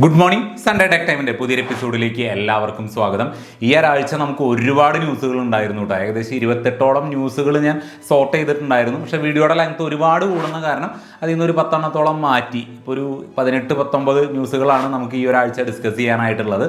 Good morning Sunday tech ടൈമിന്റെ പുതിയൊരു എപ്പിസോഡിലേക്ക് എല്ലാവർക്കും സ്വാഗതം. ഈ ഒരാഴ്ച നമുക്ക് ഒരുപാട് ന്യൂസുകൾ ഉണ്ടായിരുന്നു കേട്ടോ ഏകദേശം ഇരുപത്തെട്ടോളം ന്യൂസുകൾ ഞാൻ സോർട്ട് ചെയ്തിട്ടുണ്ടായിരുന്നു. പക്ഷേ വീഡിയോയുടെ ലെങ്ത് ഒരുപാട് കൂടുന്ന കാരണം അതിൽ നിന്ന് ഒരു പത്തെണ്ണത്തോളം മാറ്റി. ഇപ്പോൾ ഒരു പതിനെട്ട് പത്തൊമ്പത് ന്യൂസുകളാണ് നമുക്ക് ഈ ഒരാഴ്ച ഡിസ്കസ് ചെയ്യാനായിട്ടുള്ളത്.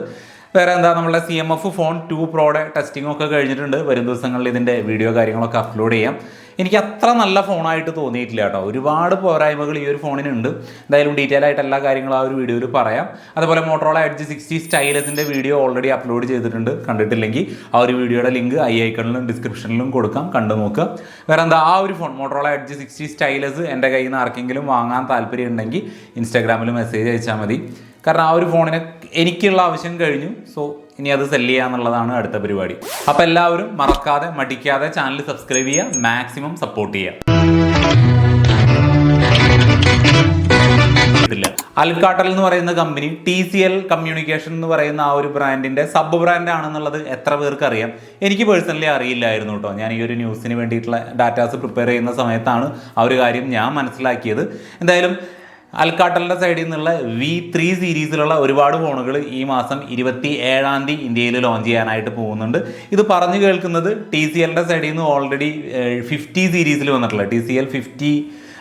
വേറെ എന്താ നമ്മളെ C M F phone two പ്രോയുടെ testing ഒക്കെ കഴിഞ്ഞിട്ടുണ്ട്. വരും ദിവസങ്ങളിൽ ഇതിന്റെ വീഡിയോ കാര്യങ്ങളൊക്കെ അപ്ലോഡ് ചെയ്യാം. എനിക്ക് അത്ര നല്ല ഫോണായിട്ട് തോന്നിയിട്ടില്ല കേട്ടോ. ഒരുപാട് പോരായ്മകൾ ഈ ഒരു ഫോണിനുണ്ട്. എന്തായാലും ഡീറ്റെയിൽ ആയിട്ട് എല്ലാ കാര്യങ്ങളും ആ ഒരു വീഡിയോയിൽ പറയാം. അതുപോലെ മോട്ടറോള എഡ്ജ് സിക്സ്റ്റി സ്റ്റൈലസിന്റെ വീഡിയോ ഓൾറെഡി അപ്ലോഡ് ചെയ്തിട്ടുണ്ട്. കണ്ടിട്ടില്ലെങ്കിൽ ആ ഒരു വീഡിയോയുടെ ലിങ്ക് ഐ ഐക്കണിലും ഡിസ്ക്രിപ്ഷനിലും കൊടുക്കാം. കണ്ടു നോക്കുക. വേറെ എന്താ ആ ഒരു phone Motorola Edge sixty stylus എന്റെ കയ്യിൽ നിന്ന് ആർക്കെങ്കിലും വാങ്ങാൻ താല്പര്യം ഉണ്ടെങ്കിൽ ഇൻസ്റ്റാഗ്രാമിൽ മെസ്സേജ് അയച്ചാൽ മതി. കാരണം ആ ഒരു ഫോണിന് എനിക്കുള്ള ആവശ്യം കഴിഞ്ഞു. സോ ഇനി അത് സെൽ ചെയ്യുക എന്നുള്ളതാണ് അടുത്ത പരിപാടി. അപ്പോൾ എല്ലാവരും മറക്കാതെ മടിക്കാതെ ചാനൽ സബ്സ്ക്രൈബ് ചെയ്യുക മാക്സിമം സപ്പോർട്ട് ചെയ്യുക. അൽക്കാട്ടൽ എന്ന് പറയുന്ന company T C L communication എന്ന് പറയുന്ന ആ ഒരു ബ്രാൻഡിന്റെ സബ് ബ്രാൻഡ് ആണെന്നുള്ളത് എത്ര പേർക്ക് അറിയാം? എനിക്ക് പേഴ്സണലി അറിയില്ലായിരുന്നു കേട്ടോ ഞാൻ ഈ ഒരു ന്യൂസിന് വേണ്ടിയിട്ടുള്ള ഡാറ്റാസ് പ്രിപ്പയർ ചെയ്യുന്ന സമയത്താണ് ആ ഒരു കാര്യം ഞാൻ മനസ്സിലാക്കിയത്. എന്തായാലും അൽക്കാട്ടലിന്റെ സൈഡിൽ നിന്നുള്ള വി ത്രീ സീരീസിലുള്ള ഒരുപാട് ഫോണുകൾ ഈ മാസം ഇരുപത്തി ഏഴാം തീയതി ഇന്ത്യയിൽ ലോഞ്ച് ചെയ്യാനായിട്ട് പോകുന്നുണ്ട്. ഇത് പറഞ്ഞു കേൾക്കുന്നത് ടി സി എല്ലിന്റെ സൈഡിൽ നിന്ന് ഓൾറെഡി ഫിഫ്റ്റി സീരീസിൽ വന്നിട്ടുള്ള ടി സി എൽ ഫിഫ്റ്റി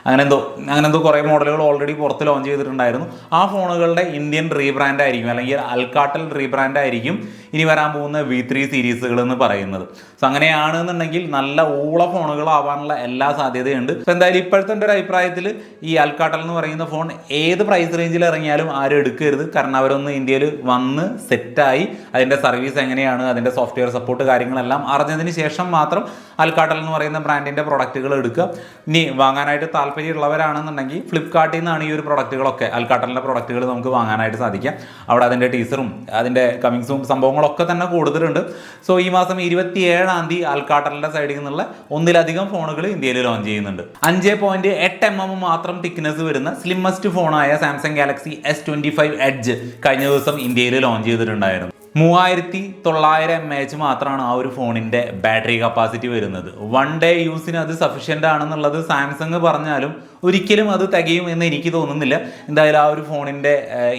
അങ്ങനെ എന്തോ അങ്ങനെ എന്തോ കുറേ മോഡലുകൾ ഓൾറെഡി പുറത്ത് ലോഞ്ച് ചെയ്തിട്ടുണ്ടായിരുന്നു. ആ ഫോണുകളുടെ ഇന്ത്യൻ റീബ്രാൻഡ് ആയിരിക്കും അല്ലെങ്കിൽ അൽക്കാട്ടൽ റീബ്രാൻഡ് ആയിരിക്കും ഇനി വരാൻ പോകുന്ന വി ത്രീ സീരീസുകൾ എന്ന് പറയുന്നത്. സോ അങ്ങനെയാണെന്നുണ്ടെങ്കിൽ നല്ല ഊള ഫോണുകളാവാനുള്ള എല്ലാ സാധ്യതയുണ്ട്. സോ എന്തായാലും ഇപ്പോഴത്തെ എന്റെ ഒരു അഭിപ്രായത്തിൽ ഈ അൽക്കാട്ടൽ എന്ന് പറയുന്ന ഫോൺ ഏത് പ്രൈസ് റേഞ്ചിൽ ഇറങ്ങിയാലും ആരും എടുക്കരുത്. കാരണം അവരൊന്ന് ഇന്ത്യയിൽ വന്ന് സെറ്റായി അതിന്റെ സർവീസ് എങ്ങനെയാണ് അതിന്റെ സോഫ്റ്റ്വെയർ സപ്പോർട്ട് കാര്യങ്ങളെല്ലാം അറിഞ്ഞതിന് ശേഷം മാത്രം അൽക്കാട്ടൽ എന്ന് പറയുന്ന ബ്രാൻഡിന്റെ പ്രൊഡക്റ്റുകൾ എടുക്കുക. ഇനി വാങ്ങാനായിട്ട് താല്പര്യമുള്ളവരാണെന്നുണ്ടെങ്കിൽ ഫ്ലിപ്കാർട്ടിൽ നിന്നാണ് ഈ ഒരു പ്രൊഡക്റ്റുകളൊക്കെ അൽക്കാട്ടലിന്റെ പ്രൊഡക്റ്റുകൾ നമുക്ക് വാങ്ങാനായിട്ട് സാധിക്കാം അവിടെ അതിന്റെ ടീസറും അതിന്റെ കമ്മിങ്സും സംഭവങ്ങളൊക്കെ തന്നെ കൂടുതലുണ്ട്. സോ ഈ മാസം ഇരുപത്തി ഏഴാം തീയതി ആൽക്കാട്ടറിന്റെ സൈഡിൽ നിന്നുള്ള ഒന്നിലധികം ഫോണുകൾ ഇന്ത്യയിൽ ലോഞ്ച് ചെയ്യുന്നുണ്ട്. അഞ്ച് പോയിന്റ് എട്ട് എം എം മാത്രം തിക്നെസ് വരുന്ന slimmest ഫോണായ Samsung Galaxy S twenty five Edge കഴിഞ്ഞ ദിവസം ഇന്ത്യയിൽ ലോഞ്ച് ചെയ്തിട്ടുണ്ടായിരുന്നു. മൂവായിരത്തി തൊള്ളായിരം എം എച്ച് മാത്രമാണ് ആ ഒരു ഫോണിന്റെ ബാറ്ററി കപ്പാസിറ്റി വരുന്നത്. വൺ ഡേ യൂസിന് അത് സഫീഷ്യന്റ് ആണെന്നുള്ളത് സാംസങ് പറഞ്ഞാലും ഒരിക്കലും അത് തികയും എന്ന് എനിക്ക് തോന്നുന്നില്ല. എന്തായാലും ആ ഒരു ഫോണിന്റെ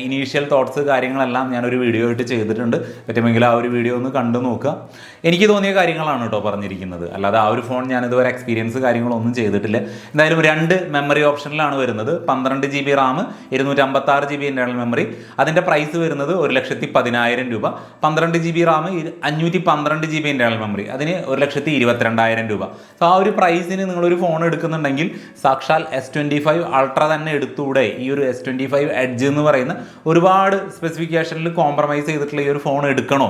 ഇനീഷ്യൽ തോട്ട്സ് കാര്യങ്ങളെല്ലാം ഞാനൊരു വീഡിയോ ആയിട്ട് ചെയ്തിട്ടുണ്ട്. പറ്റുമെങ്കിൽ ആ ഒരു വീഡിയോ ഒന്ന് കണ്ടു നോക്കുക. എനിക്ക് തോന്നിയ കാര്യങ്ങളാണ് കേട്ടോ പറഞ്ഞിരിക്കുന്നത്. അല്ലാതെ ആ ഒരു ഫോൺ ഞാൻ ഇതുവരെ എക്സ്പീരിയൻസ് കാര്യങ്ങളൊന്നും ചെയ്തിട്ടില്ല. എന്തായാലും രണ്ട് മെമ്മറി ഓപ്ഷനിലാണ് വരുന്നത്. പന്ത്രണ്ട് ജി ബി റാം ഇരുന്നൂറ്റമ്പത്താറ് ജി ബി ഇന്റേർണൽ മെമ്മറി അതിന്റെ പ്രൈസ് വരുന്നത് ഒരു ലക്ഷത്തി പതിനായിരം രൂപ. പന്ത്രണ്ട് ജി ബി റാം അഞ്ഞൂറ്റി പന്ത്രണ്ട് ജി ബി ഇന്റേർണൽ മെമ്മറി അതിന് ഒരു ലക്ഷത്തി ഇരുപത്തിരണ്ടായിരം രൂപ. സോ ആ ഒരു പ്രൈസിന് നിങ്ങളൊരു ഫോൺ എടുക്കുന്നുണ്ടെങ്കിൽ സാക്ഷാൽ എസ് ട്വന്റി ഫൈവ് അൾട്ര തന്നെ എടുത്തുകൂടെ ഈ ഒരു എസ് ട്വന്റി ഫൈവ് എഡ്ജ് എന്ന് പറയുന്ന ഒരുപാട് സ്പെസിഫിക്കേഷനിൽ കോംപ്രമൈസ് ചെയ്തിട്ടുള്ള ഈ ഒരു ഫോൺ എടുക്കണോ?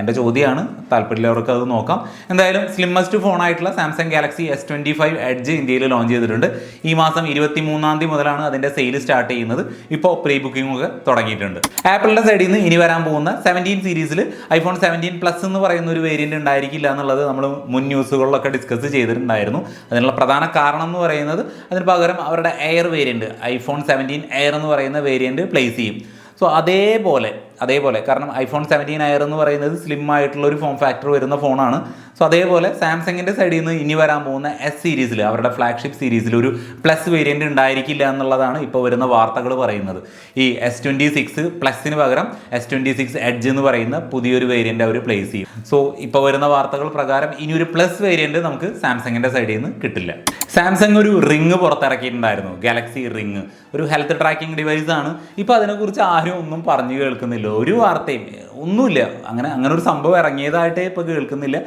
എന്റെ ചോദ്യമാണ് താല്പര്യമുള്ളവർക്ക് അത് നോക്കാം. എന്തായാലും slimmest ഫോണായിട്ടുള്ള Samsung Galaxy S twenty five Edge ഇന്ത്യയിൽ ലോഞ്ച് ചെയ്തിട്ടുണ്ട്. ഈ മാസം ഇരുപത്തി മൂന്നാം തീയതി മുതലാണ് അതിന്റെ സെയിൽ സ്റ്റാർട്ട് ചെയ്യുന്നത്. ഇപ്പോൾ പ്രീ ബുക്കിംഗ് ഒക്കെ തുടങ്ങിയിട്ടുണ്ട്. ആപ്പിളിന്റെ സൈഡിൽ നിന്ന് ഇനി വരാൻ പോകുന്ന സെവന്റീൻ സീരീസിൽ ഐഫോൺ സെവന്റീൻ പ്ലസ് എന്ന് പറയുന്ന ഒരു വേരിയന്റ് ഉണ്ടായിരിക്കില്ല എന്നുള്ളത് നമ്മൾ മുൻ ന്യൂസുകളിലൊക്കെ ഡിസ്കസ് ചെയ്തിട്ടുണ്ടായിരുന്നു. അതിനുള്ള പ്രധാന കാരണം എന്ന് പറയുന്നത് അതിന് പകരം അവരുടെ air variant iPhone seventeen Air എന്ന് പറയുന്ന വേരിയന്റ് പ്ലേസ് ചെയ്യും. സോ അതേപോലെ അതേപോലെ കാരണം ഐഫോൺ സെവന്റീൻ എയർ എന്ന് പറയുന്നത് സ്ലിം ആയിട്ടുള്ള ഒരു ഫോം ഫാക്ടർ വരുന്ന ഫോണാണ് സോ അതേപോലെ സാംസങ്ങിന്റെ സൈഡിൽ നിന്ന് ഇനി വരാൻ പോകുന്ന എസ് സീരീസിൽ അവരുടെ ഫ്ലാഗ്ഷിപ്പ് സീരീസിൽ ഒരു പ്ലസ് വേരിയന്റ് ഉണ്ടായിരിക്കില്ല എന്നുള്ളതാണ് ഇപ്പോൾ വരുന്ന വാർത്തകൾ പറയുന്നത്. ഈ എസ് ട്വന്റി സിക്സ് പ്ലസിന് പകരം എസ് ട്വന്റി സിക്സ് എഡ്ജ് എന്ന് പറയുന്ന പുതിയൊരു വേരിയന്റ് അവർ പ്ലേസ് ചെയ്യും. സോ ഇപ്പോൾ വരുന്ന വാർത്തകൾ പ്രകാരം ഇനി ഒരു പ്ലസ് വേരിയന്റ് നമുക്ക് സാംസങ്ങിന്റെ സൈഡിൽ നിന്ന് കിട്ടില്ല. സാംസങ് ഒരു റിങ് പുറത്തിറക്കിയിട്ടുണ്ടായിരുന്നു ഗാലക്സി റിങ് ഒരു ഹെൽത്ത് ട്രാക്കിംഗ് ഡിവൈസ് ആണ്. ഇപ്പോൾ അതിനെക്കുറിച്ച് ആരും ഒന്നും പറഞ്ഞു കേൾക്കുന്നില്ല. ഒരു വാർത്തയും ഒന്നുമില്ല. അങ്ങനെ അങ്ങനെ ഒരു സംഭവം ഇറങ്ങിയതായിട്ടേ ഇപ്പോൾ കേൾക്കുന്നില്ല.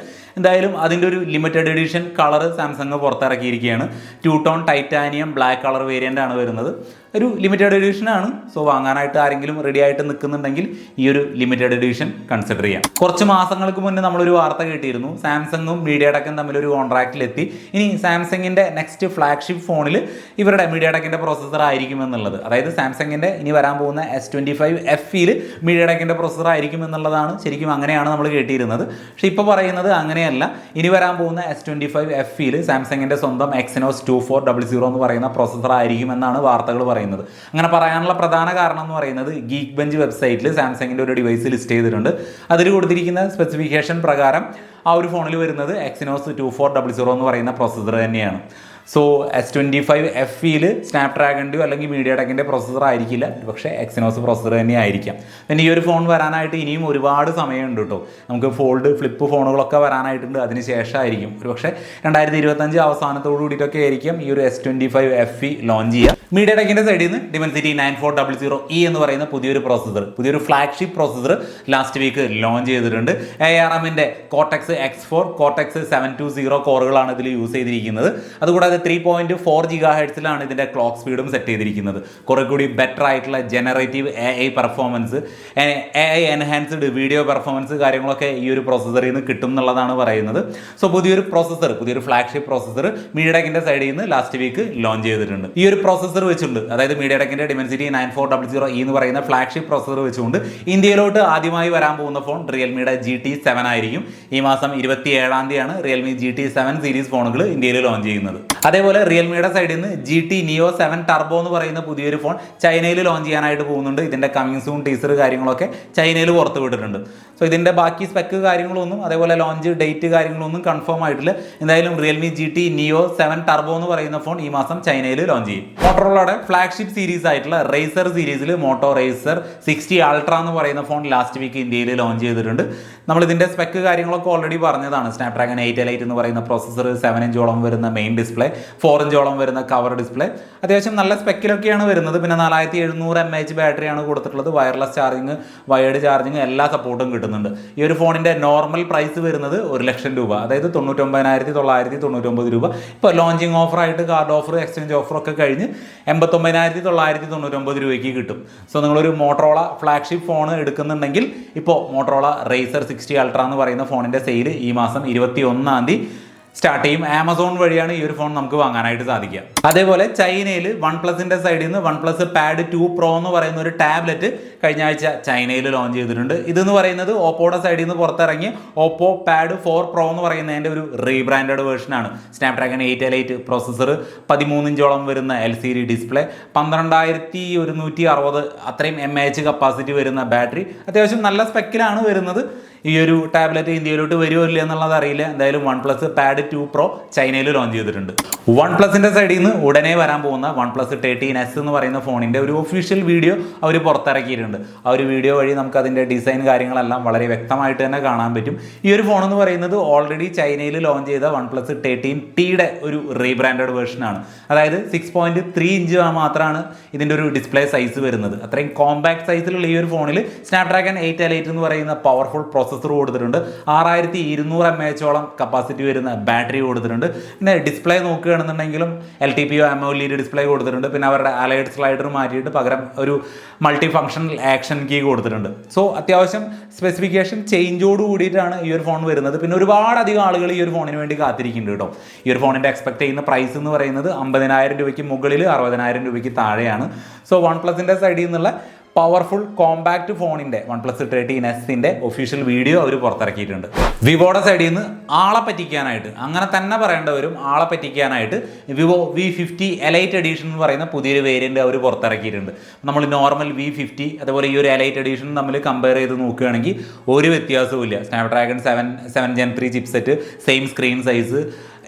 എന്തായാലും അതിന്റെ ഒരു limited edition colour Samsung പുറത്തിറക്കിയിരിക്കുകയാണ്. Two tone titanium black colour variant ആണ് വരുന്നത്. ഒരു ലിമിറ്റഡ് എഡിഷനാണ് സോ വാങ്ങാനായിട്ട് ആരെങ്കിലും റെഡി ആയിട്ട് നിൽക്കുന്നുണ്ടെങ്കിൽ ഈ ഒരു ലിമിറ്റഡ് എഡിഷൻ കൺസിഡർ ചെയ്യാം. കുറച്ച് മാസങ്ങൾക്ക് മുന്നേ നമ്മളൊരു വാർത്ത കേട്ടിരുന്നു. സാംസങ്ങും മീഡിയ ടെക്കും തമ്മിൽ ഒരു കോൺട്രാക്റ്റിലെത്തി ഇനി സാംസങ്ങിന്റെ നെക്സ്റ്റ് ഫ്ലാഗ്ഷിപ്പ് ഫോണിൽ ഇവരുടെ മീഡിയ ടെക്കിന്റെ പ്രോസസ്സർ ആയിരിക്കും എന്നുള്ളത് അതായത് സാംസങ്ങിന്റെ ഇനി വരാൻ പോകുന്ന എസ് ട്വന്റി ഫൈവ് എഫിൽ മീഡിയ ടെക്കിന്റെ പ്രോസസ്സർ ആയിരിക്കും എന്നുള്ളതാണ് ശരിക്കും അങ്ങനെയാണ് നമ്മൾ കേട്ടിരുന്നത്. പക്ഷേ ഇപ്പോൾ പറയുന്നത് അങ്ങനെയല്ല. ഇനി വരാൻ പോകുന്ന എസ് ട്വന്റി ഫൈവ് എഫിൽ സാംസങ്ങിന്റെ സ്വന്തം Exynos two four double zero എന്ന് പറയുന്ന പ്രോസസ്സർ ആയിരിക്കും എന്നാണ് വാർത്തകൾ പറയുന്നത്. അങ്ങനെ പറയാനുള്ള പ്രധാന കാരണം എന്ന് പറയുന്നത് ഗീക്ക് ബെഞ്ച് വെബ്സൈറ്റിൽ സാംസങ്ങിന്റെ ഒരു ഡിവൈസ് ലിസ്റ്റ് ചെയ്തിട്ടുണ്ട്. അതിൽ കൊടുത്തിരിക്കുന്ന സ്പെസിഫിക്കേഷൻ പ്രകാരം ആ ഒരു ഫോണിൽ വരുന്നത് Exynos two four double zero എന്ന് പറയുന്ന പ്രോസസ്സർ തന്നെയാണ്. So S twenty five F ഇയിൽ സ്നാപ്ഡ്രാഗണിന്റെയോ അല്ലെങ്കിൽ മീഡിയ ടെക്കിന്റെ പ്രോസസ്സർ ആയിരിക്കില്ല. പക്ഷേ എക്സിനോസ് പ്രോസസ്സർ തന്നെ ആയിരിക്കാം പിന്നെ ഈ ഒരു ഫോൺ വരാനായിട്ട് ഇനിയും ഒരുപാട് സമയമുണ്ട് കേട്ടോ നമുക്ക് ഫോൾഡ് ഫ്ലിപ്പ് ഫോണുകളൊക്കെ വരാനായിട്ടുണ്ട്. അതിന് ശേഷമായിരിക്കും. ഒരു പക്ഷേ രണ്ടായിരത്തി ഇരുപത്തഞ്ച് അവസാനത്തോടു കൂടിയിട്ടൊക്കെ ആയിരിക്കും ഈ ഒരു S twenty five F E launch ചെയ്യുക. മീഡിയ ടെക്കിന്റെ സൈഡിൽ നിന്ന് Dimensity nine four double zero E എന്ന് പറയുന്ന പുതിയൊരു പ്രോസസ്സർ പുതിയൊരു flagship processor last week launch ചെയ്തിട്ടുണ്ട്. എ ആർ എമ്മിന്റെ Cortex X four Cortex seven two zero കോറുകളാണ് ഇതിൽ യൂസ് ചെയ്തിരിക്കുന്നത്. അതുകൂടാതെ ത്രീ പോയിന്റ് ഫോർ ജിഗാ ഹെഡ്സിലാണ് ഇതിന്റെ ക്ലോക്ക് സ്പീഡും സെറ്റ് ചെയ്തിരിക്കുന്നത്. കുറെ കൂടി ബെറ്റർ ആയിട്ടുള്ള generative A I performance A I enhanced video performance കാര്യങ്ങളൊക്കെ ഈ ഒരു പ്രോസസ്സറിൽ നിന്ന് കിട്ടും എന്നുള്ളതാണ് പറയുന്നത്. സോ പുതിയൊരു പ്രോസസ്സർ പുതിയൊരു ഫ്ലാഗ്ഷിപ്പ് പ്രോസസ്സർ മീഡിയടെക്കിന്റെ സൈഡിൽ നിന്ന് ലാസ്റ്റ് വീക്ക് ലോഞ്ച് ചെയ്തിട്ടുണ്ട്. ഈ ഒരു പ്രോസസ്സർ വെച്ചുകൊണ്ട് അതായത് മീഡിയടെക്കിന്റെ Dimensity nine four double zero E എന്ന് പറയുന്ന ഫ്ലാഗ്ഷിപ്പ് പ്രോസസ്സർ വെച്ചുകൊണ്ട് ഇന്ത്യയിലോട്ട് ആദ്യമായി വരാൻ പോകുന്ന ഫോൺ റിയൽമിയുടെ ജി ടി സെവൻ ആയിരിക്കും. ഈ മാസം ഇരുപത്തി ഏഴാം തീയതിയാണ് Realme G T seven series ഫോണുകൾ ഇന്ത്യയിൽ ലോഞ്ച് ചെയ്യുന്നത്. അതേപോലെ റിയൽമിയുടെ സൈഡിൽ നിന്ന് G T Neo seven turbo എന്ന് പറയുന്ന പുതിയൊരു ഫോൺ ചൈനയിൽ ലോഞ്ച് ചെയ്യാനായിട്ട് പോകുന്നുണ്ട്. ഇതിന്റെ കമ്മിങ് സൂൺ ടീസർ കാര്യങ്ങളൊക്കെ ചൈനയിൽ പുറത്ത് വിട്ടിട്ടുണ്ട്. സോ ഇതിന്റെ ബാക്കി സ്പെക്ക് കാര്യങ്ങളൊന്നും അതേപോലെ ലോഞ്ച് ഡേറ്റ് കാര്യങ്ങളൊന്നും കൺഫേം ആയിട്ടില്ല. എന്തായാലും Realme G T Neo seven turbo എന്ന് പറയുന്ന ഫോൺ ഈ മാസം ചൈനയിൽ ലോഞ്ച് ചെയ്യും. മോട്ടോറോളയുടെ ഫ്ലാഗ്ഷിപ്പ് സീരീസ് ആയിട്ടുള്ള റേസർ സീരീസിൽ മോട്ടോ റേസർ സിക്സ്റ്റി അൾട്ര എന്ന് പറയുന്ന ഫോൺ ലാസ്റ്റ് വീക്ക് ഇന്ത്യയിൽ ലോഞ്ച് ചെയ്തിട്ടുണ്ട്. നമ്മൾ ഇതിന്റെ സ്പെക്ക് കാര്യങ്ങളൊക്കെ ഓൾറെഡി പറഞ്ഞതാണ്. സ്നാപ്ഡ്രാഗൺ എയ്റ്റ് എലൈറ്റ് എന്ന് പറയുന്ന പ്രോസസ്സർ സെവൻ ഇഞ്ചോളം വരുന്ന മെയിൻ ഡിസ്പ്ലേ ഫോർ ഇഞ്ചോളം വരുന്ന കവർ ഡിസ്പ്ലേ അത്യാവശ്യം നല്ല സ്പെക്കിലൊക്കെയാണ് വരുന്നത്. പിന്നെ നാലായിരത്തി എഴുന്നൂറ് എം എച്ച് ബാറ്ററിയാണ് കൊടുത്തിട്ടുള്ളത്. വയർലെസ് ചാർജിങ് വയേർഡ് ചാർജിങ് എല്ലാ സപ്പോർട്ടും കിട്ടുന്നുണ്ട്. ഈ ഒരു ഫോണിന്റെ നോർമൽ പ്രൈസ് വരുന്നത് ഒരു ലക്ഷം രൂപ. അതായത് തൊണ്ണൂറ്റൊമ്പതിനായിരത്തി തൊള്ളായിരത്തി തൊണ്ണൂറ്റൊമ്പത് രൂപ. ഇപ്പോൾ ലോഞ്ചിങ് ഓഫറായിട്ട് കാർഡ് ഓഫർ എക്സ്ചേഞ്ച് ഓഫർ ഒക്കെ കഴിഞ്ഞ് എൺപത്തൊമ്പതിനായിരത്തി തൊള്ളായിരത്തി തൊണ്ണൂറ്റൊമ്പത് രൂപയ്ക്ക് കിട്ടും. സോ നിങ്ങളൊരു മോട്ടറോള ഫ്ലാഗ്ഷിപ്പ് ഫോൺ എടുക്കുന്നുണ്ടെങ്കിൽ ഇപ്പോൾ മോട്ടറോള റേസർ സിക്സ്റ്റി അൾട്ര എന്ന് പറയുന്ന ഫോണിന്റെ സെയിൽ ഈ മാസം ഇരുപത്തി ഒന്നാം തീയതി സ്റ്റാർട്ട് ചെയ്യും. ആമസോൺ വഴിയാണ് ഈ ഒരു ഫോൺ നമുക്ക് വാങ്ങാനായിട്ട് സാധിക്കുക. അതേപോലെ ചൈനയിൽ വൺ പ്ലസിന്റെ സൈഡിൽ നിന്ന് OnePlus pad two pro എന്ന് പറയുന്ന ഒരു ടാബ്ലറ്റ് കഴിഞ്ഞ ആഴ്ച ചൈനയിൽ ലോഞ്ച് ചെയ്തിട്ടുണ്ട്. ഇതെന്ന് പറയുന്നത് ഓപ്പോയുടെ സൈഡിൽ നിന്ന് പുറത്തിറങ്ങി ഓപ്പോ പാഡ് ഫോർ പ്രോ എന്ന് പറയുന്നതിന്റെ ഒരു rebranded വേർഷനാണ് Snapdragon eight L eight processor പതിമൂന്നിഞ്ചോളം വരുന്ന എൽ സി ഡി ഡിസ്പ്ലേ പന്ത്രണ്ടായിരത്തി ഒരുന്നൂറ്റി അറുപത് അത്രയും എം എച്ച് കപ്പാസിറ്റി വരുന്ന ബാറ്ററി അത്യാവശ്യം നല്ല സ്പെക്കിലാണ് വരുന്നത്. ഈ ഒരു ടാബ്ലറ്റ് ഇന്ത്യയിലോട്ട് വരുമോ ഇല്ല എന്നുള്ളത് അറിയില്ല. എന്തായാലും OnePlus pad two pro ചൈനയിൽ ലോഞ്ച് ചെയ്തിട്ടുണ്ട്. വൺ പ്ലസിന്റെ സൈഡിൽ നിന്ന് ഉടനെ വരാൻ പോകുന്ന വൺ പ്ലസ് തേർട്ടീൻ എസ് എന്ന് പറയുന്ന ഫോണിന്റെ ഒരു ഒഫീഷ്യൽ വീഡിയോ അവർ പുറത്തിറക്കിയിട്ടുണ്ട്. ആ ഒരു വീഡിയോ വഴി നമുക്ക് അതിന്റെ ഡിസൈൻ കാര്യങ്ങളെല്ലാം വളരെ വ്യക്തമായിട്ട് തന്നെ കാണാൻ പറ്റും. ഈ ഒരു ഫോൺ എന്ന് പറയുന്നത് ഓൾറെഡി ചൈനയിൽ ലോഞ്ച് ചെയ്ത വൺ പ്ലസ് തേർട്ടീൻ ടിയുടെ ഒരു റീബ്രാൻഡഡ് വേർഷനാണ് അതായത് സിക്സ് പോയിന്റ് ത്രീ ഇഞ്ച് മാത്രമാണ് ഇതിന്റെ ഒരു ഡിസ്പ്ലേ സൈസ് വരുന്നത്. അത്രയും കോമ്പാക്ട് സൈസിലുള്ള ഈ ഒരു ഫോണിൽ സ്നാപ്ഡ്രാഗൺ എയ്റ്റ് എൽ എയ്റ്റ് എന്ന് പറയുന്ന പവർഫുൾ പ്രോസസ്സർ കൊടുത്തിട്ടുണ്ട്. ആറായിരത്തി ഇരുന്നൂറ് എം എച്ചോളം കപ്പാസിറ്റി വരുന്ന ബാറ്ററി കൊടുത്തിട്ടുണ്ട്. പിന്നെ display നോക്കുകയാണെന്നുണ്ടെങ്കിലും L T P O AMOLED display കൊടുത്തിട്ടുണ്ട്. പിന്നെ അവരുടെ അലൈഡ് സ്ലൈഡർ മാറ്റിയിട്ട് പകരം ഒരു മൾട്ടി ഫങ്ഷണൽ ആക്ഷൻ കീ കൊടുത്തിട്ടുണ്ട്. സോ അത്യാവശ്യം സ്പെസിഫിക്കേഷൻ ചേഞ്ചോട് കൂടിയിട്ടാണ് ഈ ഒരു ഫോൺ വരുന്നത്. പിന്നെ ഒരുപാട് അധികം ആളുകൾ ഈ ഒരു ഫോണിന് വേണ്ടി കാത്തിരിക്കുന്നുണ്ട് കേട്ടോ. ഈ ഒരു ഫോണിന്റെ എക്സ്പെക്ട് ചെയ്യുന്ന പ്രൈസ് എന്ന് പറയുന്നത് അമ്പതിനായിരം രൂപയ്ക്ക് മുകളിൽ അറുപതിനായിരം രൂപയ്ക്ക് താഴെയാണ്. സോ വൺ പ്ലസിന്റെ സൈഡിൽ നിന്നുള്ള പവർഫുൾ കോമ്പാക്ട് ഫോണിന്റെ വൺ പ്ലസ് തേർട്ടീൻ എസിന്റെ ഒഫീഷ്യൽ വീഡിയോ അവർ പുറത്തിറക്കിയിട്ടുണ്ട്. വിവോയുടെ സൈഡിൽ നിന്ന് ആളെ പറ്റിക്കാനായിട്ട് അങ്ങനെ തന്നെ പറയേണ്ടവരും ആളെ പറ്റിക്കാനായിട്ട് Vivo V fifty Elite edition എന്ന് പറയുന്ന പുതിയൊരു വേരിയന്റ് അവർ പുറത്തിറക്കിയിട്ടുണ്ട്. നമ്മൾ നോർമൽ വി ഫിഫ്റ്റി അതുപോലെ ഈ ഒരു എലൈറ്റ് എഡീഷൻ നമ്മൾ കമ്പയർ ചെയ്ത് നോക്കുകയാണെങ്കിൽ ഒരു വ്യത്യാസവും ഇല്ല Snapdragon seven seven gen three chipset same screen size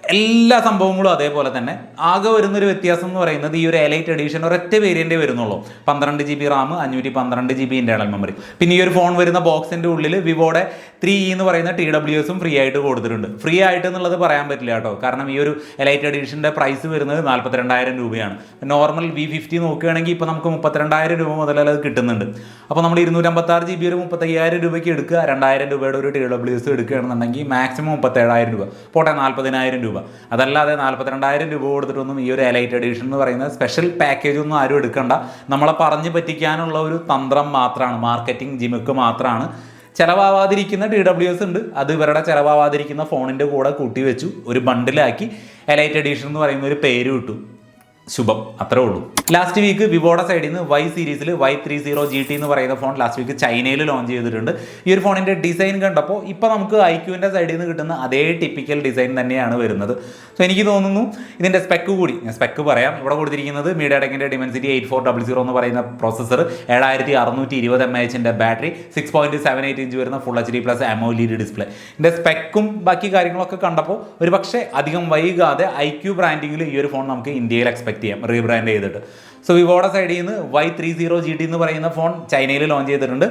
എല്ലാ സംഭവങ്ങളും അതേപോലെ തന്നെ. ആകെ വരുന്നൊരു വ്യത്യാസം എന്ന് പറയുന്നത് ഈ ഒരു എലൈറ്റ് എഡീഷൻ ഒരൊറ്റ വേരിയന്റ് വരുന്നുള്ളൂ. പന്ത്രണ്ട് ജി ബി റാം അഞ്ഞൂറ്റി പന്ത്രണ്ട് ജി ബി ഇന്റേണൽ മെമ്മറി പിന്നെ ഈ ഒരു ഫോൺ വരുന്ന ബോക്സിന്റെ ഉള്ളിൽ വിവോടെ ത്രീ ഇ എന്ന് പറയുന്ന ടി ഡബ്ല്യു എസും ഫ്രീ ആയിട്ട് കൊടുത്തിട്ടുണ്ട്. ഫ്രീ ആയിട്ട് എന്നുള്ളത് പറയാൻ പറ്റില്ല കേട്ടോ. കാരണം ഈ ഒരു എലൈറ്റ് എഡീഷന്റെ പ്രൈസ് വരുന്നത് നാൽപ്പത്തിരണ്ടായിരം രൂപയാണ്. നോർമൽ വി ഫിഫ്റ്റി നോക്കുകയാണെങ്കിൽ ഇപ്പോൾ നമുക്ക് മുപ്പത്തിരണ്ടായിരം രൂപ മുതൽ അത് കിട്ടുന്നുണ്ട്. അപ്പോൾ നമ്മൾ ഇരുന്നൂറ്റമ്പത്താറ് ജി ബി ഒരു മുപ്പത്തയ്യായിരം രൂപയ്ക്ക് എടുക്കുക. രണ്ടായിരം രൂപയുടെ ഒരു ടി ഡബ്ല്യു എസ് എടുക്കുകയാണെന്നുണ്ടെങ്കിൽ മാക്സിമം മുപ്പത്തേഴായിരം രൂപ. പോട്ടെ നാൽപ്പതിനായിരം രൂപ അതല്ലാതെ നാൽപ്പത്തിരണ്ടായിരം രൂപ കൊടുത്തിട്ടൊന്നും ഈ ഒരു എലൈറ്റ് എഡിഷൻ എന്ന് പറയുന്ന സ്പെഷ്യൽ പാക്കേജ് ഒന്നും ആരും എടുക്കണ്ട. നമ്മളെ പറഞ്ഞ് പറ്റിക്കാനുള്ള ഒരു തന്ത്രം മാത്രമാണ് മാർക്കറ്റിംഗ് ജിമുക്ക് മാത്രമാണ് ചിലവാവാതിരിക്കുന്ന ടി ഡബ്ല്യു എസ് ഉണ്ട്. അത് ഇവരുടെ ചിലവാവാതിരിക്കുന്ന ഫോണിന്റെ കൂടെ കൂട്ടി വെച്ചു ഒരു ബണ്ടിലാക്കി എലൈറ്റ് എഡിഷൻ എന്ന് പറയുന്ന ഒരു പേര് കിട്ടും ശുഭം. അത്രേ ഉള്ളൂ. ലാസ്റ്റ് വീക്ക് വിവോയുടെ സൈഡിൽ നിന്ന് വൈ സീരീസിൽ Y three zero G T എന്ന് പറയുന്ന ഫോൺ ലാസ്റ്റ് വീക്ക് ചൈനയിൽ ലോഞ്ച് ചെയ്തിട്ടുണ്ട്. ഈ ഒരു ഫോണിന്റെ ഡിസൈൻ കണ്ടപ്പോൾ ഇപ്പോൾ നമുക്ക് ഐക്യുവിന്റെ സൈഡിൽ നിന്ന് കിട്ടുന്ന അതേ ടിപ്പിക്കൽ ഡിസൈൻ തന്നെയാണ് വരുന്നത്. സോ എനിക്ക് തോന്നുന്നു ഇതിന്റെ സ്പെക്ക് കൂടി ഞാൻ സ്പെക്ക് പറയാം. ഇവിടെ കൊടുത്തിരിക്കുന്നത് മീഡിയ ടെക്കിന്റെ Dimensity eight four double zero എന്ന് പറയുന്ന പ്രോസസ്സർ ഏഴായിരത്തി അറുന്നൂറ്റി ഇരുപത് M എച്ചിന്റെ battery six point seven eight inch വരുന്ന full H D plus AMOLED display ഇതിന്റെ സ്പെക്കും ബാക്കി കാര്യങ്ങളൊക്കെ കണ്ടപ്പോൾ ഒരു പക്ഷേ അധികം വൈകാതെ ഐക്യു ബ്രാൻഡിങ്ങിൽ ഈ ഒരു ഫോൺ നമുക്ക് ഇന്ത്യയിൽ എക്സ്പെക്ട് ചെയ്യാം റീബ്രാൻഡ് ചെയ്തിട്ട്. സോ വിവോയുടെ സൈഡിൽ നിന്ന് Y three zero G T എന്ന് പറയുന്ന ഫോൺ ചൈനയിൽ ലോഞ്ച് ചെയ്തിട്ടുണ്ട്.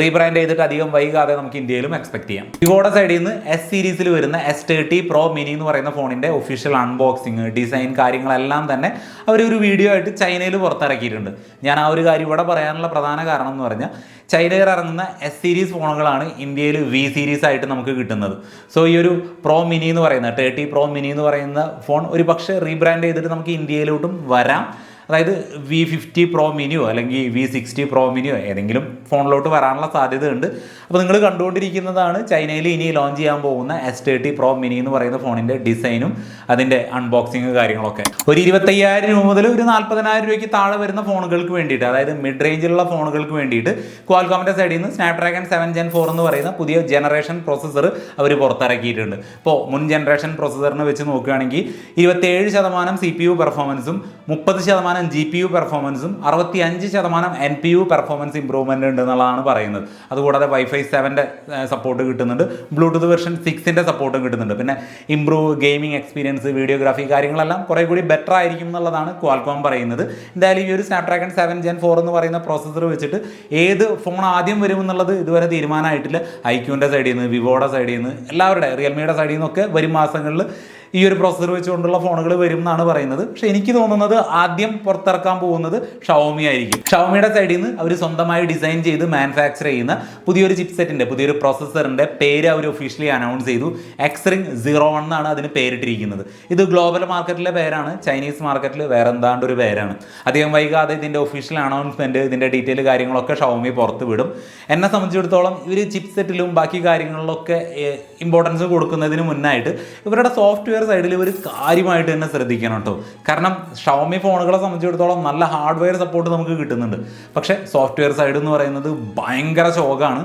റീബ്രാൻഡ് ചെയ്തിട്ട് അധികം വൈകാതെ നമുക്ക് ഇന്ത്യയിലും എക്സ്പെക്ട് ചെയ്യാം. വിവോയുടെ സൈഡിൽ നിന്ന് എസ് സീരീസിൽ വരുന്ന എസ് തേർട്ടി പ്രോ മിനി എന്ന് പറയുന്ന ഫോണിന്റെ ഒഫീഷ്യൽ അൺബോക്സിങ് ഡിസൈൻ കാര്യങ്ങളെല്ലാം തന്നെ അവർ ഒരു വീഡിയോ ആയിട്ട് ചൈനയിൽ പുറത്തിറക്കിയിട്ടുണ്ട്. ഞാൻ ആ ഒരു കാര്യം ഇവിടെ പറയാനുള്ള പ്രധാന കാരണം എന്ന് പറഞ്ഞാൽ ചൈനയിൽ ഇറങ്ങുന്ന എസ് സീരീസ് ഫോണുകളാണ് ഇന്ത്യയിൽ വി സീരീസ് ആയിട്ട് നമുക്ക് കിട്ടുന്നത്. സോ ഈ ഒരു പ്രോ മിനി എന്ന് പറയുന്ന തേർട്ടി പ്രോ മിനി എന്ന് പറയുന്ന ഫോൺ ഒരു പക്ഷേ റീബ്രാൻഡ് ചെയ്തിട്ട് നമുക്ക് ഇന്ത്യയിലോട്ടും വരാം. അതായത് വി ഫിഫ്റ്റി പ്രോ മിനിയോ അല്ലെങ്കിൽ വി സിക്സ്റ്റി പ്രോ മിനിയോ ഏതെങ്കിലും ഫോണിലോട്ട് വരാനുള്ള സാധ്യതയുണ്ട്. അപ്പോൾ നിങ്ങൾ കണ്ടുകൊണ്ടിരിക്കുന്നതാണ് ചൈനയിൽ ഇനി ലോഞ്ച് ചെയ്യാൻ പോകുന്ന എസ് തേർട്ടി പ്രോ മിനി എന്ന് പറയുന്ന ഫോണിന്റെ ഡിസൈനും അതിന്റെ അൺബോക്സിങ് കാര്യങ്ങളൊക്കെ. ഒരു ഇരുപത്തയ്യായിരം രൂപ മുതൽ ഒരു നാൽപ്പതിനായിരം രൂപയ്ക്ക് താഴെ വരുന്ന ഫോണുകൾക്ക് വേണ്ടിയിട്ട് അതായത് മിഡ് റേഞ്ചിലുള്ള ഫോണുകൾക്ക് വേണ്ടിയിട്ട് ക്വാൽകോമിന്റെ സൈഡിൽ നിന്ന് സ്നാപ്ഡ്രാഗൺ സെവൻ ജെൻ ഫോർ എന്ന് പറയുന്ന പുതിയ ജനറേഷൻ പ്രോസസ്സർ അവർ പുറത്തിറക്കിയിട്ടുണ്ട്. ഇപ്പോൾ മുൻ ജനറേഷൻ പ്രോസസ്സറിനെ വെച്ച് നോക്കുകയാണെങ്കിൽ ഇരുപത്തേഴ് ശതമാനം സി പി യു പെർഫോമൻസും മുപ്പത് ശതമാനം ജി പി യു പെർഫോമൻസും അറുപത്തി അഞ്ച് ശതമാനം N P U performance improvement ഉണ്ട് എന്നുള്ളതാണ് പറയുന്നത്. അതുകൂടാതെ വൈഫൈ സെവന്റെ സപ്പോർട്ട് കിട്ടുന്നുണ്ട്. ബ്ലൂടൂത്ത് വെർഷൻ സിക്സിന്റെ സപ്പോർട്ടും കിട്ടുന്നുണ്ട്. പിന്നെ ഇമ്പ്രൂവ് ഗെയിമിംഗ് എക്സ്പീരിയൻസ് വീഡിയോഗ്രാഫി കാര്യങ്ങളെല്ലാം കുറേ കൂടി ബെറ്റർ ആയിരിക്കും എന്നുള്ളതാണ് ക്വാൽക്കോം പറയുന്നത്. എന്തായാലും ഈ ഒരു സ്നാപ്ഡ്രാഗൺ സെവൻ ജെൻ ഫോർ എന്ന് പറയുന്ന പ്രോസസ്സർ വെച്ചിട്ട് ഏത് ഫോൺ ആദ്യം വരുമെന്നുള്ളത് ഇതുവരെ തീരുമാനമായിട്ടില്ല. ഐക്യൂന്റെ സൈഡിൽ നിന്ന് വിവോയുടെ സൈഡിൽ നിന്ന് എല്ലാവരുടെ റിയൽമിയുടെ സൈഡിൽ നിന്നൊക്കെ വരും മാസങ്ങളിൽ ഈ ഒരു പ്രോസസർ വെച്ചുകൊണ്ടുള്ള ഫോണുകൾ വരും എന്നാണ് പറയുന്നത്. പക്ഷേ എനിക്ക് തോന്നുന്നത് ആദ്യം പുറത്തിറക്കാൻ പോകുന്നത് ഷൗമി ആയിരിക്കും. ഷൗമിയുടെ സൈഡിൽ നിന്ന് അവർ സ്വന്തമായി ഡിസൈൻ ചെയ്ത് മാനുഫാക്ചർ ചെയ്യുന്ന പുതിയൊരു ചിപ്സെറ്റിന്റെ പുതിയൊരു പ്രോസസ്സറിന്റെ പേര് അവർ ഒഫീഷ്യലി അനൗൺസ് ചെയ്തു. എക്സ്റിങ് സീറോ വൺ എന്നാണ് അതിന് പേരിട്ടിരിക്കുന്നത്. ഇത് ഗ്ലോബൽ മാർക്കറ്റിലെ പേരാണ് ചൈനീസ് മാർക്കറ്റിൽ വേറെ എന്താണ്ട് ഒരു പേരാണ്. അധികം വൈകാതെ ഇതിന്റെ ഒഫീഷ്യൽ അനൗൺസ്മെന്റ് ഇതിന്റെ ഡീറ്റെയിൽ കാര്യങ്ങളൊക്കെ ഷൗമി പുറത്ത് വിടും എന്നെ സംബന്ധിച്ചിടത്തോളം ഇവർ ചിപ്സെറ്റിലും ബാക്കി കാര്യങ്ങളിലൊക്കെ ഇമ്പോർട്ടൻസ് കൊടുക്കുന്നതിന് മുന്നായിട്ട് ഇവരുടെ സോഫ്റ്റ്വെയർ സൈഡിൽ ഒരു കാര്യമായിട്ട് തന്നെ ശ്രദ്ധിക്കണം കേട്ടോ കാരണം ഷവമി ഫോണുകളെ സംബന്ധിച്ചിടത്തോളം നല്ല ഹാർഡ്വെയർ സപ്പോർട്ട് നമുക്ക് കിട്ടുന്നുണ്ട്. പക്ഷേ സോഫ്റ്റ്വെയർ സൈഡ് എന്ന് പറയുന്നത് ഭയങ്കര ശോകമാണ്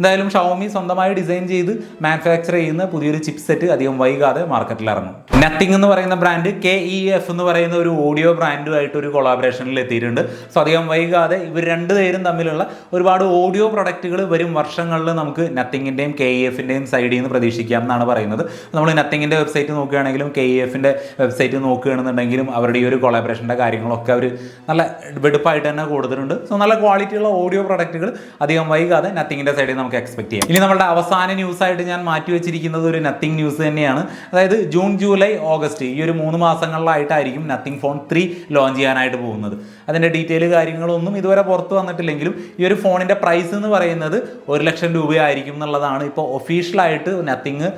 എന്തായാലും ഷവോമി സ്വന്തമായി ഡിസൈൻ ചെയ്ത് മാനുഫാക്ചർ ചെയ്യുന്ന പുതിയൊരു ചിപ്പ് സെറ്റ് അധികം വൈകാതെ മാർക്കറ്റിൽ ഇറങ്ങും. നത്തിങ് എന്ന് പറയുന്ന ബ്രാൻഡ് കെ ഇ എഫ് എന്ന് പറയുന്ന ഒരു ഓഡിയോ ബ്രാൻഡുമായിട്ട് ഒരു കൊളാബറേഷനിൽ എത്തിയിട്ടുണ്ട്. സോ അധികം വൈകാതെ ഇവർ രണ്ടുപേരും തമ്മിലുള്ള ഒരുപാട് ഓഡിയോ പ്രൊഡക്റ്റുകൾ വരും വർഷങ്ങളിൽ നമുക്ക് നത്തിങ്ങിന്റെയും കെ ഇ എഫിന്റെയും സൈഡിൽ നിന്ന് പ്രതീക്ഷിക്കാം എന്നാണ് പറയുന്നത്. നമ്മൾ നത്തിങ്ങിന്റെ വെബ്സൈറ്റ് നോക്കുകയാണെങ്കിലും കെ ഇ എഫിന്റെ വെബ്സൈറ്റ് നോക്കുകയാണെന്നുണ്ടെങ്കിലും അവരുടെ ഈ ഒരു കൊളാബറേഷന്റെ കാര്യങ്ങളൊക്കെ അവർ നല്ല വെടുപ്പായിട്ട് തന്നെ കൊടുത്തിട്ടുണ്ട്. സോ നല്ല ക്വാളിറ്റിയുള്ള ഓഡിയോ പ്രൊഡക്റ്റുകൾ അധികം വൈകാതെ നത്തിങ്ങിന്റെ സൈഡിൽ നമുക്ക് എക്സ്പെക്ട് ചെയ്യാം. ഇനി നമ്മുടെ അവസാന ന്യൂസ് ആയിട്ട് ഞാൻ മാറ്റി വെച്ചിരിക്കുന്നത് ഒരു നത്തിങ് ന്യൂസ് തന്നെയാണ്. അതായത് ജൂൺ ജൂലൈ ഓഗസ്റ്റ് ഈ ഒരു മൂന്ന് മാസങ്ങളിലായിട്ടായിരിക്കും നത്തിങ് ഫോൺ ത്രീ ലോഞ്ച് ചെയ്യാനായിട്ട് പോകുന്നത്. അതിന്റെ ഡീറ്റെയിൽ കാര്യങ്ങളൊന്നും ഇതുവരെ പുറത്ത് വന്നിട്ടില്ലെങ്കിലും ഈ ഒരു ഫോണിന്റെ പ്രൈസ് എന്ന് പറയുന്നത് ഒരു ലക്ഷം രൂപയായിരിക്കും എന്നുള്ളതാണ് ഇപ്പോൾ ഒഫീഷ്യലായിട്ട് നത്തിങ്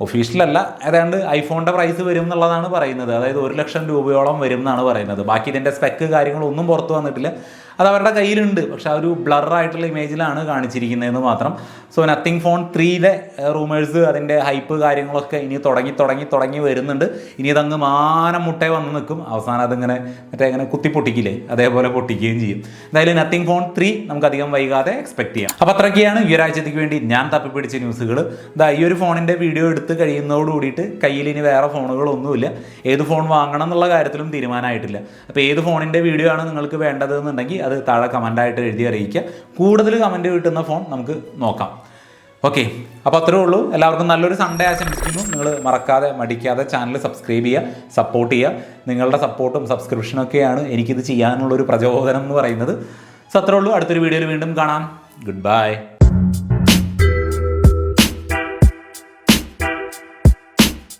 ഒഫീഷ്യലല്ല ഏതാണ്ട് ഐഫോണിന്റെ പ്രൈസ് വരും എന്നുള്ളതാണ് പറയുന്നത്. അതായത് ഒരു ലക്ഷം രൂപയോളം വരും എന്നാണ് പറയുന്നത്. ബാക്കി ഇതിന്റെ സ്പെക്ക് കാര്യങ്ങളൊന്നും പുറത്ത് വന്നിട്ടില്ല. അത് അവരുടെ കയ്യിലുണ്ട്. പക്ഷെ ആ ഒരു ബ്ലറായിട്ടുള്ള ഇമേജിലാണ് കാണിച്ചിരിക്കുന്നതെന്ന് മാത്രം. സോ നത്തിങ് ഫോൺ ത്രീയിലെ റൂമേഴ്സ് അതിന്റെ ഹൈപ്പ് കാര്യങ്ങളൊക്കെ ഇനി തുടങ്ങി തുടങ്ങി തുടങ്ങി വരുന്നുണ്ട്. ഇനി ഇതങ്ങ് മാനം മുട്ടേ വന്ന് നിൽക്കും. അവസാനം അതിങ്ങനെ മറ്റേ ഇങ്ങനെ കുത്തി പൊട്ടിക്കില്ലേ അതേപോലെ പൊട്ടിക്കുകയും ചെയ്യും. എന്തായാലും നത്തിങ് ഫോൺ ത്രീ നമുക്കധികം വൈകാതെ എക്സ്പെക്ട് ചെയ്യാം. അപ്പോൾ അത്രയൊക്കെയാണ് ഈ ഒരാഴ്ചത്തേക്ക് വേണ്ടി ഞാൻ തപ്പിപ്പിടിച്ച ന്യൂസുകൾ ഇതാ ഈ ഒരു ഫോണിന്റെ വീഡിയോ എടുത്ത് കഴിയുന്നതോട് കൂടിയിട്ട് കയ്യിൽ ഇനി വേറെ ഫോണുകളൊന്നുമില്ല ഏത് ഫോൺ വാങ്ങണം എന്നുള്ള കാര്യത്തിലും തീരുമാനമായിട്ടില്ല. അപ്പോൾ ഏത് ഫോണിന്റെ വീഡിയോ ആണ് നിങ്ങൾക്ക് വേണ്ടത് എന്നുണ്ടെങ്കിൽ അത് താഴെ കമന്റായിട്ട് എഴുതി അറിയിക്കുക. കൂടുതൽ കമന്റ് കിട്ടുന്ന ഫോൺ നമുക്ക് നോക്കാം. ഓക്കെ അപ്പോൾ അത്രേ ഉള്ളൂ. എല്ലാവർക്കും നല്ലൊരു സൺഡേ ആശംസിക്കുന്നു. നിങ്ങൾ മറക്കാതെ മടിക്കാതെ ചാനൽ സബ്സ്ക്രൈബ് ചെയ്യുക സപ്പോർട്ട് ചെയ്യുക. നിങ്ങളുടെ സപ്പോർട്ടും സബ്സ്ക്രിപ്ഷനും ഒക്കെയാണ് എനിക്കിത് ചെയ്യാനുള്ളൊരു പ്രചോദനം എന്ന് പറയുന്നത്. സോ അത്രേ ഉള്ളൂ. അടുത്തൊരു വീഡിയോയിൽ വീണ്ടും കാണാം. Good bye